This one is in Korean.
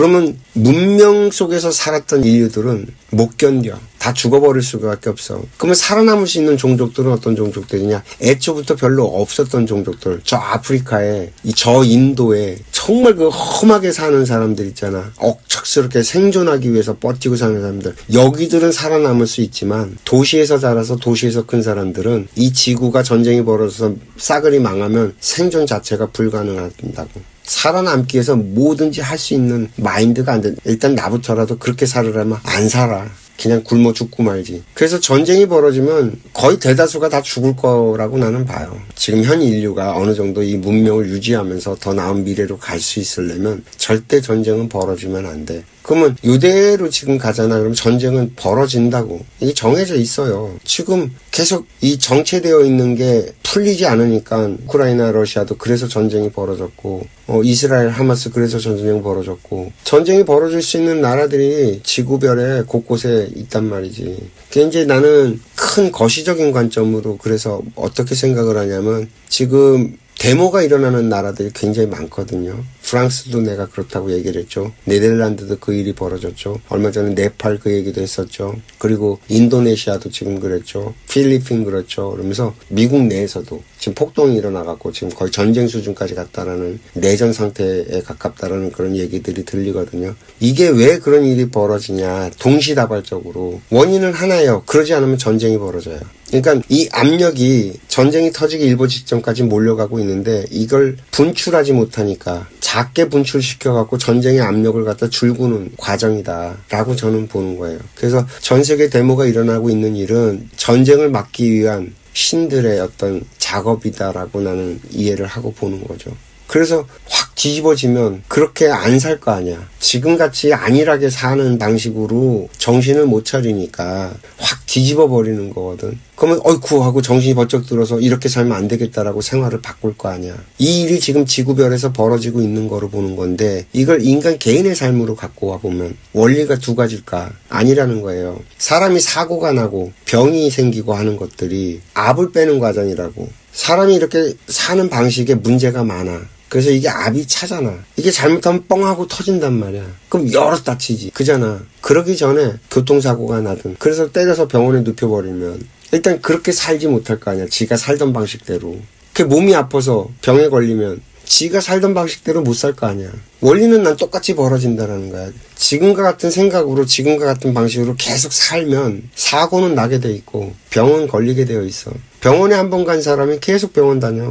그러면 문명 속에서 살았던 인류들은 못 견뎌. 다 죽어버릴 수밖에 없어. 그러면 살아남을 수 있는 종족들은 어떤 종족들이냐? 애초부터 별로 없었던 종족들. 저 아프리카에, 이저 인도에 정말 그 험하게 사는 사람들 있잖아. 억척스럽게 생존하기 위해서 버티고 사는 사람들. 여기들은 살아남을 수 있지만 도시에서 자라서 도시에서 큰 사람들은 이 지구가 전쟁이 벌어져서 싸그리 망하면 생존 자체가 불가능하다고. 살아남기 위해서 뭐든지 할 수 있는 마인드가 안 돼. 일단 나부터라도 그렇게 살으려면 안 살아. 그냥 굶어 죽고 말지. 그래서 전쟁이 벌어지면 거의 대다수가 다 죽을 거라고 나는 봐요. 지금 현 인류가 어느 정도 이 문명을 유지하면서 더 나은 미래로 갈 수 있으려면 절대 전쟁은 벌어지면 안 돼. 그러면 이대로 지금 가잖아. 그럼 전쟁은 벌어진다고. 이게 정해져 있어요. 지금 계속 이 정체되어 있는 게 풀리지 않으니까 우크라이나 러시아도 그래서 전쟁이 벌어졌고 어, 이스라엘 하마스 그래서 전쟁이 벌어졌고 전쟁이 벌어질 수 있는 나라들이 지구별에 곳곳에 있단 말이지. 그게 이제 나는 큰 거시적인 관점으로 그래서 어떻게 생각을 하냐면 지금 데모가 일어나는 나라들이 굉장히 많거든요. 프랑스도 내가 그렇다고 얘기를 했죠. 네덜란드도 그 일이 벌어졌죠. 얼마 전에 네팔 그 얘기도 했었죠. 그리고 인도네시아도 지금 그랬죠. 필리핀 그렇죠. 그러면서 미국 내에서도 지금 폭동이 일어나갖고 지금 거의 전쟁 수준까지 갔다라는 내전 상태에 가깝다라는 그런 얘기들이 들리거든요. 이게 왜 그런 일이 벌어지냐. 동시다발적으로. 원인은 하나예요. 그러지 않으면 전쟁이 벌어져요. 그러니까 이 압력이 전쟁이 터지기 일보 직전까지 몰려가고 있는데 이걸 분출하지 못하니까 작게 분출시켜갖고 전쟁의 압력을 갖다 줄구는 과정이다라고 저는 보는 거예요. 그래서 전 세계 데모가 일어나고 있는 일은 전쟁을 막기 위한 신들의 어떤 작업이다라고 나는 이해를 하고 보는 거죠. 그래서 확 뒤집어지면 그렇게 안 살 거 아니야. 지금같이 안일하게 사는 방식으로 정신을 못 차리니까 확 뒤집어 버리는 거거든. 그러면 어이쿠 하고 정신이 번쩍 들어서 이렇게 살면 안 되겠다라고 생활을 바꿀 거 아니야. 이 일이 지금 지구별에서 벌어지고 있는 거로 보는 건데 이걸 인간 개인의 삶으로 갖고 와 보면 원리가 두 가지일까? 아니라는 거예요. 사람이 사고가 나고 병이 생기고 하는 것들이 압을 빼는 과정이라고. 사람이 이렇게 사는 방식에 문제가 많아. 그래서 이게 압이 차잖아. 이게 잘못하면 뻥하고 터진단 말이야. 그럼 여러 다치지. 그잖아. 그러기 전에 교통사고가 나든. 그래서 때려서 병원에 눕혀버리면 일단 그렇게 살지 못할 거 아니야. 지가 살던 방식대로. 그 몸이 아파서 병에 걸리면 지가 살던 방식대로 못 살 거 아니야. 원리는 난 똑같이 벌어진다라는 거야. 지금과 같은 생각으로 지금과 같은 방식으로 계속 살면 사고는 나게 돼 있고 병은 걸리게 되어 있어. 병원에 한 번 간 사람이 계속 병원 다녀.